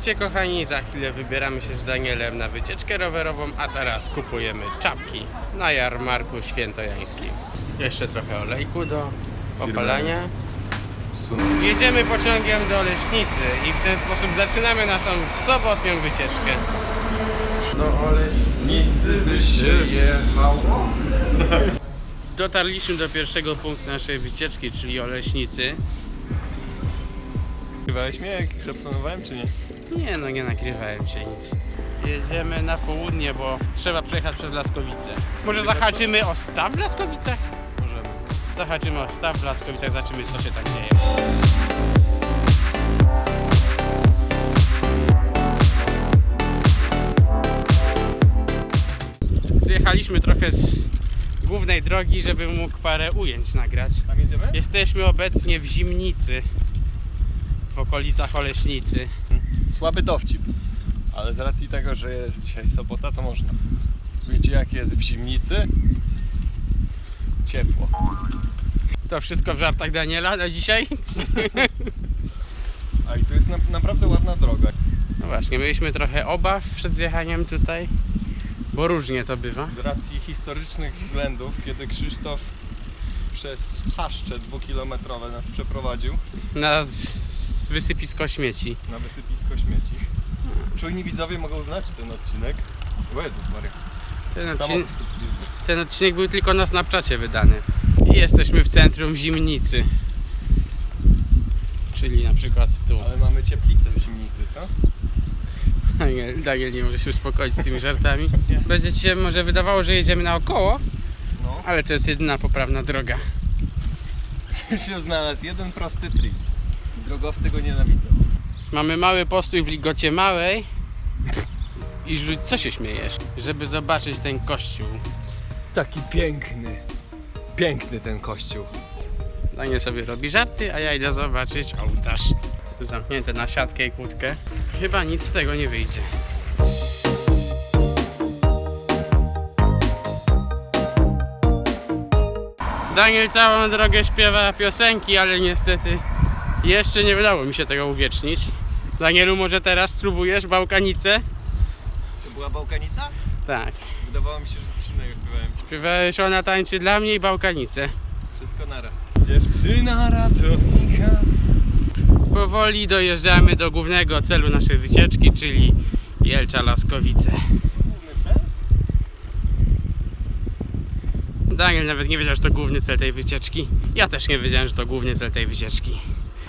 Słuchajcie kochani, za chwilę wybieramy się z Danielem na wycieczkę rowerową, a teraz kupujemy czapki na jarmarku świętojańskim. Jeszcze trochę olejku do opalania. Jedziemy pociągiem do Leśnicy i w ten sposób zaczynamy naszą sobotnią wycieczkę. Do Oleśnicy by się jechało. Dotarliśmy do pierwszego punktu naszej wycieczki, czyli Oleśnicy. Nagrywałeś mnie, jak szepsonowałem, czy nie? Nie no, nie nagrywałem się nic. Jedziemy na południe, bo trzeba przejechać przez Laskowice. Może zahaczymy o staw w Laskowicach? Możemy. Zahaczymy o staw w Laskowicach, zobaczymy co się tak dzieje. Zjechaliśmy trochę z głównej drogi, żeby mógł parę ujęć nagrać. Tam jedziemy? Jesteśmy obecnie w Zimnicy, w okolicach Oleśnicy. Słaby dowcip. Ale z racji tego, że jest dzisiaj sobota, to można. Wiecie jak jest w zimnicy? Ciepło. To wszystko w żartach Daniela na dzisiaj? A i tu jest na, naprawdę ładna droga. No właśnie, mieliśmy trochę obaw przed zjechaniem tutaj, bo różnie to bywa. Z racji historycznych względów, kiedy Krzysztof przez chaszcze dwukilometrowe nas przeprowadził Na z- wysypisko śmieci. na wysypisko śmieci. Czujni widzowie mogą znać ten odcinek. O Jezus Maria. Ten, odcin- ten odcinek był tylko na Snapchacie wydany. I jesteśmy w centrum Zimnicy. Czyli na przykład tu. Ale mamy cieplicę w zimnicy, co? Daniel, Daniel nie może się uspokoić z tymi żartami. Będzie ci się może wydawało, że jedziemy naokoło, No. ale to jest jedyna poprawna droga. Już się znalazł jeden prosty trik. Drogowcy go nienawidzą. Mamy mały postój w Ligocie Małej. I rzuć, co się śmiejesz? Żeby zobaczyć ten kościół. Taki piękny. Piękny ten kościół. Daniel sobie robi żarty, a ja idę zobaczyć ołtarz. Zamknięte na siatkę i kłódkę. Chyba nic z tego nie wyjdzie. Daniel całą drogę śpiewa piosenki, ale niestety jeszcze nie udało mi się tego uwiecznić. Danielu, może teraz spróbujesz bałkanicę? To była bałkanica? Tak. Wydawało mi się, że coś innego śpiewałem. Śpiewałeś ona tańczy dla mnie i bałkanicę. Wszystko naraz. Dziewczyna ratownika. Powoli dojeżdżamy do głównego celu naszej wycieczki, czyli Jelcza Laskowice. Główny cel? Daniel nawet nie wiedział, że to główny cel tej wycieczki. Ja też nie wiedziałem, że to główny cel tej wycieczki.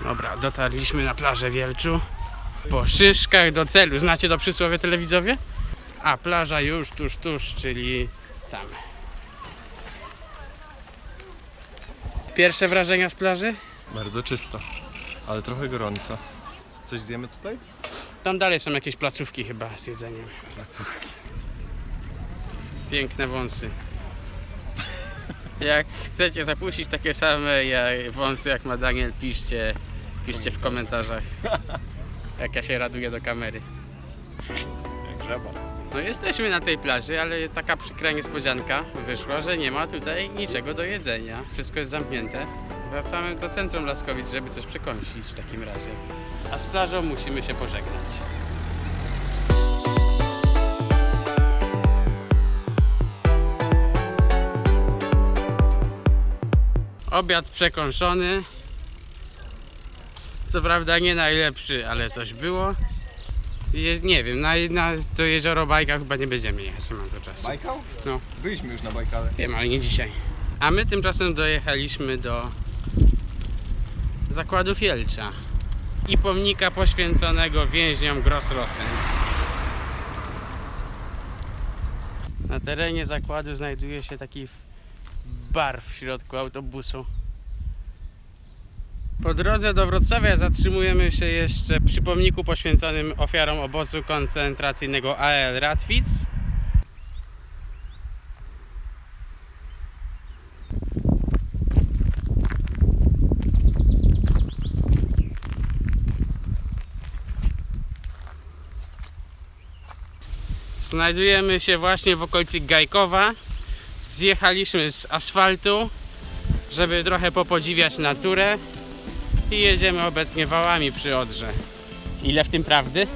Dobra, dotarliśmy na plażę w Jelczu. Po szyszkach do celu. Znacie to przysłowie telewidzowie? A plaża już tuż, tuż, czyli tam. Pierwsze wrażenia z plaży? Bardzo czysto, ale trochę gorąco. Coś zjemy tutaj? Tam dalej są jakieś placówki chyba z jedzeniem. Placówki. Piękne wąsy. Jak chcecie zapuścić takie same wąsy jak ma Daniel, piszcie, piszcie w komentarzach. Jak ja się raduję do kamery. Jak żaba. No jesteśmy na tej plaży, ale taka przykra niespodzianka wyszła, że nie ma tutaj niczego do jedzenia. Wszystko jest zamknięte. Wracamy do centrum Laskowic, żeby coś przekąsić w takim razie. A z plażą musimy się pożegnać. Obiad przekąszony. Co prawda nie najlepszy, ale coś było. Je, nie wiem, na, na to jezioro Bajka chyba nie będziemy jechać, nie mam to czasu. Bajkał? No. Byliśmy już na Bajkale. Wiem, ale nie dzisiaj. A my tymczasem dojechaliśmy do zakładu Fielcza i pomnika poświęconego więźniom Grossrosen. Na terenie zakładu znajduje się taki bar w środku autobusu. Po drodze do Wrocławia zatrzymujemy się jeszcze przy pomniku poświęconym ofiarom obozu koncentracyjnego AL Ratwic. Znajdujemy się właśnie w okolicy Gajkowa. Zjechaliśmy z asfaltu, żeby trochę popodziwiać naturę i jedziemy obecnie wałami przy Odrze. Ile w tym prawdy?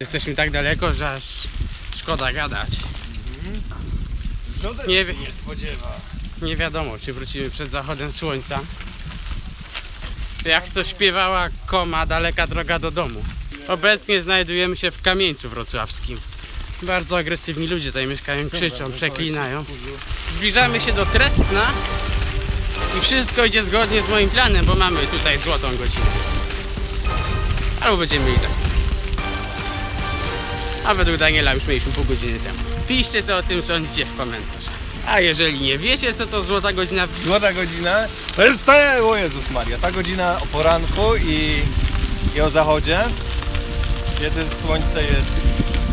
Jesteśmy tak daleko, że aż szkoda gadać. Żaden Nie się nie spodziewa. Nie wiadomo, czy wrócimy przed zachodem słońca. Jak to śpiewała koma, daleka droga do domu. Obecnie znajdujemy się w Kamieńcu Wrocławskim. Bardzo agresywni ludzie tutaj mieszkają, krzyczą, przeklinają. Zbliżamy się do Trestna i wszystko idzie zgodnie z moim planem, bo mamy tutaj złotą godzinę. Albo będziemy mieli za. A według Daniela już mieliśmy pół godziny temu. Piszcie co o tym sądzicie w komentarzach. A jeżeli nie wiecie co to złota godzina, Złota godzina? To jest ta, o Jezus Maria, ta godzina o poranku i, i o zachodzie, kiedy słońce jest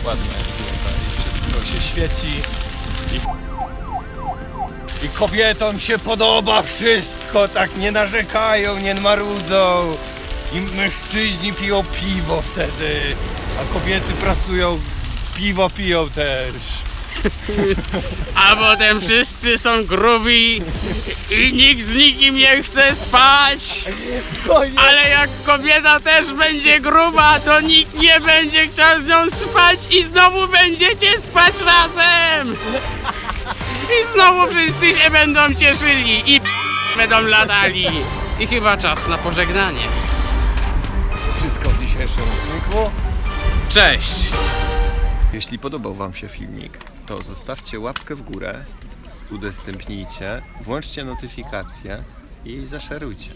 ładne i złote i wszystko się świeci i, i kobietom się podoba wszystko, tak nie narzekają, nie marudzą. I mężczyźni piją piwo wtedy, a kobiety prasują, piwo piją też. A potem wszyscy są grubi i nikt z nikim nie chce spać. Ale jak kobieta też będzie gruba, to nikt nie będzie chciał z nią spać i znowu będziecie spać razem. I znowu wszyscy się będą cieszyli i będą latali. I chyba czas na pożegnanie. Wszystko w dzisiejszym odcinku. Cześć! Jeśli podobał Wam się filmik, to zostawcie łapkę w górę, udostępnijcie, włączcie notyfikacje i zaszerujcie.